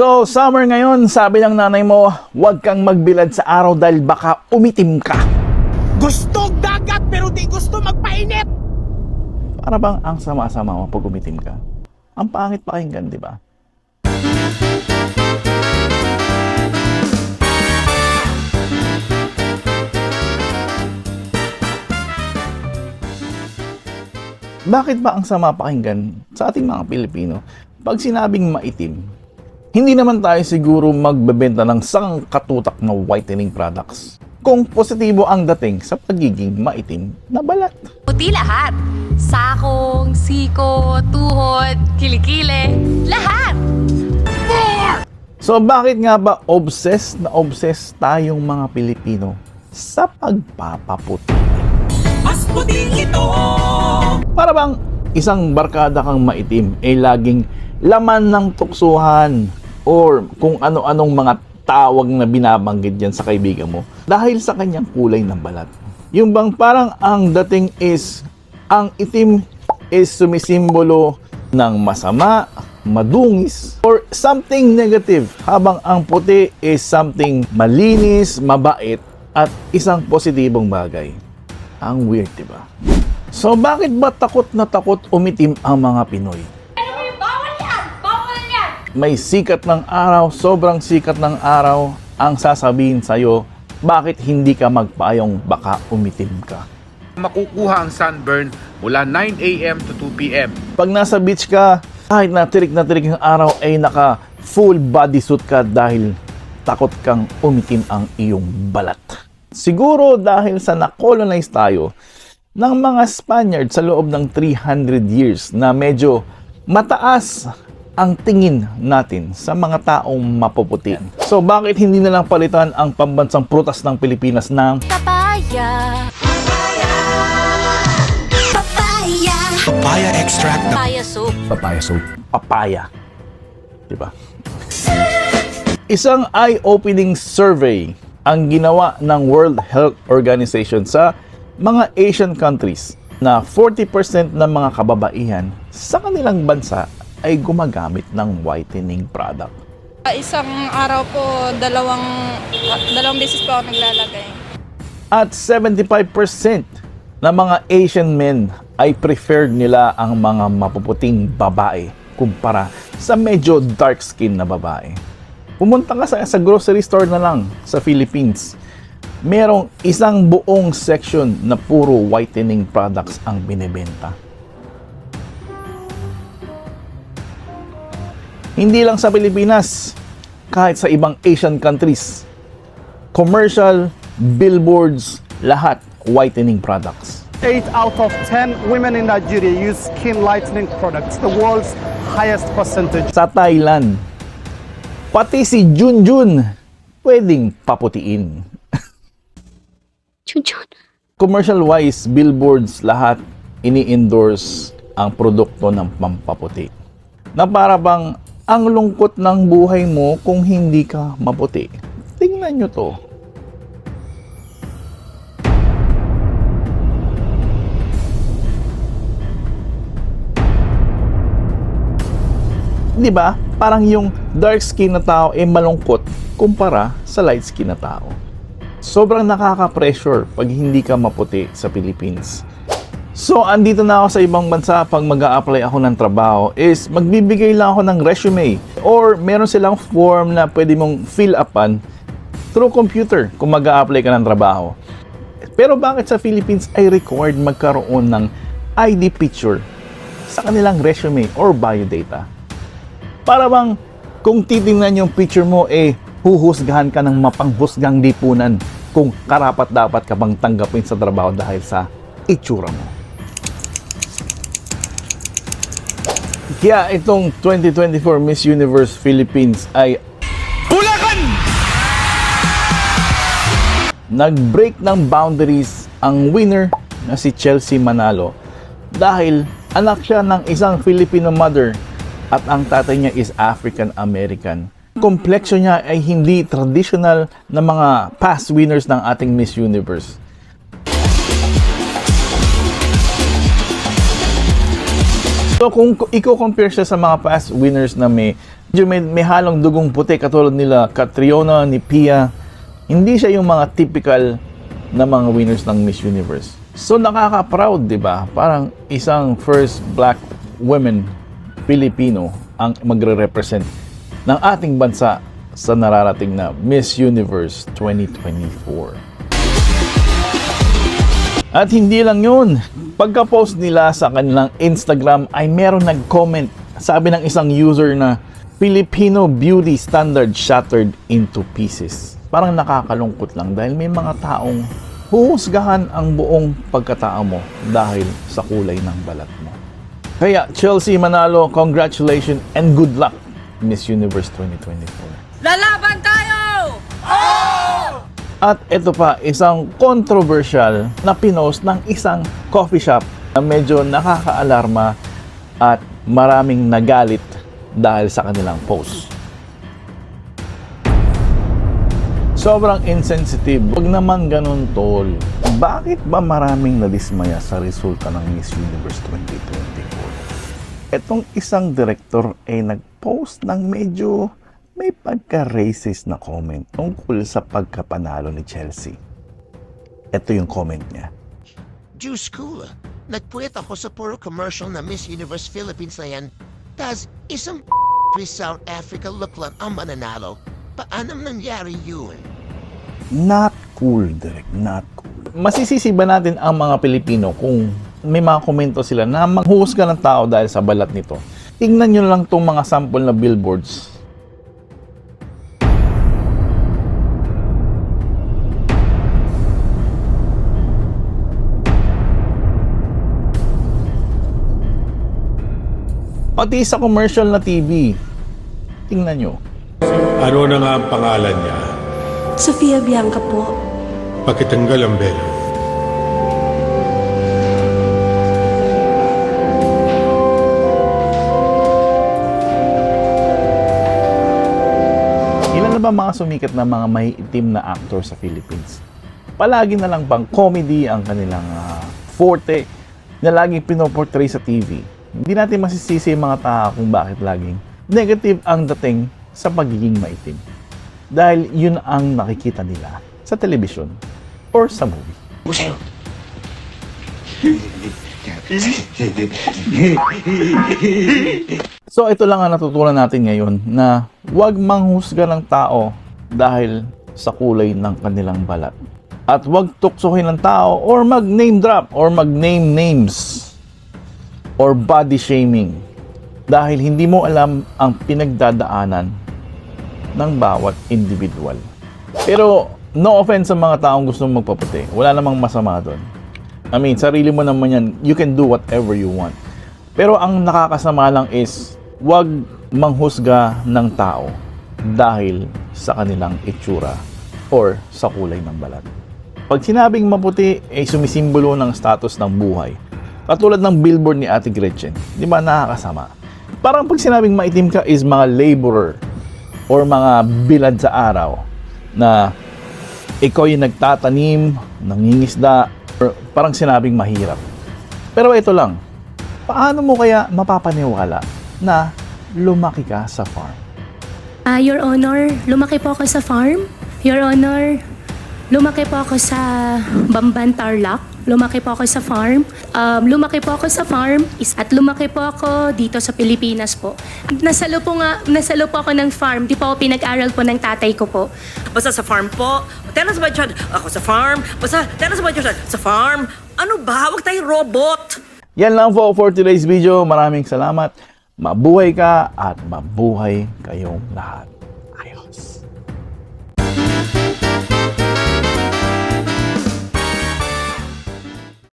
So, summer ngayon, sabi ng nanay mo, huwag kang magbilad sa araw dahil baka umitim ka. Gusto dagat pero di gusto magpainit. Para bang ang sama-sama mo pag umitim ka? Ang pangit pakinggan, di ba? Bakit ba ang sama pakinggan sa ating mga Pilipino pag sinabing maitim? Hindi naman tayo siguro magbebenta ng sangkatutak na whitening products kung positibo ang dating sa pagiging maitim na balat. Puti lahat. Sakong, siko, tuhod, kilikili, lahat. So bakit nga ba obsessed na obsessed tayong mga Pilipino sa pagpapaputi? Mas puting ito. Para bang isang barkada kang maitim ay laging laman ng tuksuhan or kung ano-anong mga tawag na binabanggit dyan sa kaibigan mo dahil sa kanyang kulay ng balat. Yung bang parang ang dating is ang itim is sumisimbolo ng masama, madungis, or something negative habang ang puti is something malinis, mabait, at isang positibong bagay. Ang weird, di ba? So bakit ba takot na takot umitim ang mga Pinoy? May sikat ng araw, sobrang sikat ng araw, ang sasabihin sa'yo, bakit hindi ka magpayong baka umitim ka? makukuha ang sunburn mula 9 a.m. to 2 p.m. Pag nasa beach ka, kahit na tirik na tirik ang araw ay naka full bodysuit ka dahil takot kang umitim ang iyong balat. Siguro dahil sa na-colonize tayo ng mga Spaniard sa loob ng 300 years na medyo mataas ang tingin natin sa mga taong mapuputi. So bakit hindi na lang palitan ang pambansang prutas ng Pilipinas ng Papaya. Papaya. Papaya extract na Papaya soup. papaya soup. Papaya. Diba? Isang eye-opening survey ang ginawa ng World Health Organization sa mga Asian countries na 40% ng mga kababaihan sa kanilang bansa ay gumagamit ng whitening product. Isang araw po, dalawang, ah, dalawang beses po ako naglalagay. At 75% ng mga Asian men ay preferred nila ang mga mapuputing babae kumpara sa medyo dark skin na babae. Pumunta ka sa, sa grocery store na lang sa Philippines. Merong isang buong section na puro whitening products ang binebenta. Hindi lang sa Pilipinas, kahit sa ibang Asian countries. Commercial, billboards, lahat whitening products. 8 out of 10 women in Nigeria use skin lightening products, the world's highest percentage. Sa Thailand, pati si Junjun pwedeng paputiin. Chunchun. Commercial-wise, billboards, lahat ini-endorse ang produkto ng pampaputi. Na para bang ang lungkot ng buhay mo kung hindi ka maputi. Tingnan nyo to. Di ba? Parang yung dark skin na tao ay malungkot kumpara sa light skin na tao. Sobrang nakaka-pressure pag hindi ka maputi sa Philippines. So, andito na ako sa ibang bansa pag mag apply ako ng trabaho is magbibigay lang ako ng resume or meron silang form na pwede mong fill upan through computer kung mag apply ka ng trabaho. Pero bakit sa Philippines ay required magkaroon ng ID picture sa kanilang resume or biodata? Para bang kung titingnan yung picture mo eh huhusgahan ka ng mapanghusgang lipunan kung karapat dapat ka bang tanggapin sa trabaho dahil sa itsura mo. Kaya itong 2024 Miss Universe Philippines ay Bulacan! nag-break ng boundaries ang winner na si Chelsea Manalo dahil anak siya ng isang Filipino mother at ang tatay niya is African American. Kompleksyo niya ay hindi traditional na mga past winners ng ating Miss Universe. So kung i-compare siya sa mga past winners na may Medyo may, may halong dugong puti katulad nila Catriona, ni Pia. Hindi siya yung mga typical na mga winners ng Miss Universe. So nakaka-proud, 'di ba? Parang isang first black women Filipino ang magre-represent ng ating bansa sa nararating na Miss Universe 2024. At hindi lang yun. Pagka-post nila sa kanilang Instagram ay meron nag-comment. Sabi ng isang user na Filipino beauty standard shattered into pieces. Parang nakakalungkot lang dahil may mga taong huhusgahan ang buong pagkatao mo dahil sa kulay ng balat mo. Kaya Chelsea Manalo, congratulations and good luck Miss Universe 2024. Lalaban tayo! At ito pa, isang controversial na pinost ng isang coffee shop na medyo nakakaalarma at maraming nagalit dahil sa kanilang post. Sobrang insensitive. Huwag naman ganun, tol. Bakit ba maraming nadismaya sa resulta ng Miss Universe 2024? Etong isang direktor ay nag-post ng medyo may pagka-racist na comment tungkol sa pagkapanalo ni Chelsea. Ito yung comment niya. Diyos ko, nagpuwet ako sa puro commercial na Miss Universe Philippines na yan. Tas isang South Africa look lang ang mananalo. Paano nangyari yun? Not cool, Direk. Not cool. Masisisi ba natin ang mga Pilipino kung may mga komento sila na manghusga ng tao dahil sa balat nito? Tingnan nyo lang tong mga sample na billboards. Pati sa commercial na TV. Tingnan nyo. Ano na nga ang pangalan niya? Sofia Bianca po. Pakitanggal ang belo. Ilan na ba mga sumikat na mga may itim na actor sa Philippines? Palagi na lang bang comedy ang kanilang ah, forte na laging pinoportray sa TV? Hindi natin masisisi yung mga tao kung bakit laging negative ang dating sa pagiging maitim. Dahil yun ang nakikita nila sa television or sa movie. So ito lang ang natutunan natin ngayon na huwag manghusga ng tao dahil sa kulay ng kanilang balat. At huwag tuksohin ng tao or mag-name drop or mag-name names or body shaming dahil hindi mo alam ang pinagdadaanan ng bawat individual. Pero no offense sa mga taong gusto magpaputi. Wala namang masama doon. I mean, sarili mo naman yan. You can do whatever you want. Pero ang nakakasama lang is wag manghusga ng tao dahil sa kanilang itsura or sa kulay ng balat. Pag sinabing maputi ay sumisimbolo ng status ng buhay. Katulad ng billboard ni Ate Gretchen, di ba nakakasama? Parang pag sinabing maitim ka is mga laborer or mga bilad sa araw na ikaw yung nagtatanim, nangingisda, or parang sinabing mahirap. Pero ito lang, paano mo kaya mapapaniwala na lumaki ka sa farm? Ah, Your Honor, lumaki po ako sa farm. Your Honor, lumaki po ako sa Bamban Tarlac. Lumaki po ako sa farm. Um, lumaki po ako sa farm is- at lumaki po ako dito sa Pilipinas po. Nasalo po nga, nasalo po ako ng farm. Di po ako pinag-aral po ng tatay ko po. Basta sa farm po. Tell us about your Ako sa farm. Basta tell us about your Sa farm. Ano ba? Huwag tayo robot. Yan lang po for today's video. Maraming salamat. Mabuhay ka at mabuhay kayong lahat.